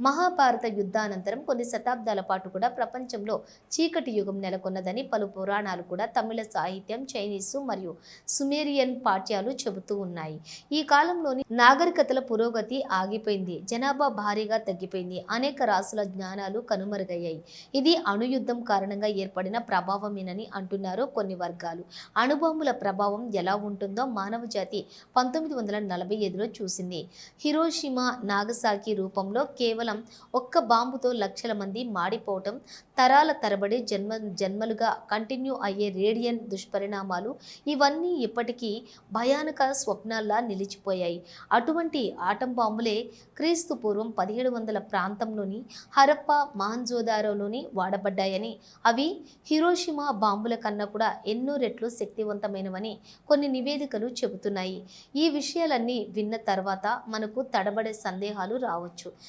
మహాభారత యుద్ధానంతరం కొన్ని శతాబ్దాల పాటు కూడా ప్రపంచంలో చీకటి యుగం నెలకొన్నదని పలు పురాణాలు కూడా తమిళ సాహిత్యం చైనీసు మరియు సుమేరియన్ పాఠ్యాలు చెబుతూ ఉన్నాయి. ఈ కాలంలోని నాగరికతల పురోగతి ఆగిపోయింది. జనాభా భారీగా తగ్గిపోయింది. అనేక రాసుల జ్ఞానాలు కనుమరుగయ్యాయి. ఇది అణుయుద్ధం కారణంగా ఏర్పడిన ప్రభావమేనని అంటున్నారు కొన్ని వర్గాలు. అణుబాంబుల ప్రభావం ఎలా ఉంటుందో మానవ జాతి పంతొమ్మిది వందల నలభై ఐదులో చూసింది. హిరోషిమా నాగసాకి రూపంలో కేవలం ఒక్క బాంబుతో లక్షల మంది మాడిపోవటం తరాల తరబడి జన్మ జన్మలుగా కంటిన్యూ అయ్యే రేడియన్ దుష్పరిణామాలు ఇవన్నీ ఇప్పటికీ భయానక స్వప్నాల్లా నిలిచిపోయాయి. అటువంటి ఆటం బాంబులే క్రీస్తు పూర్వం పదిహేడు వందల ప్రాంతంలోని హరప్ప మహంజోదారోలోని వాడబడ్డాయని అవి హిరోషిమా బాంబుల కన్నా కూడా ఎన్నో రెట్లు శక్తివంతమైనవని కొన్ని నివేదికలు చెబుతున్నాయి. ఈ విషయాలన్నీ విన్న తర్వాత మనకు తడబడే సందేహాలు రావచ్చు.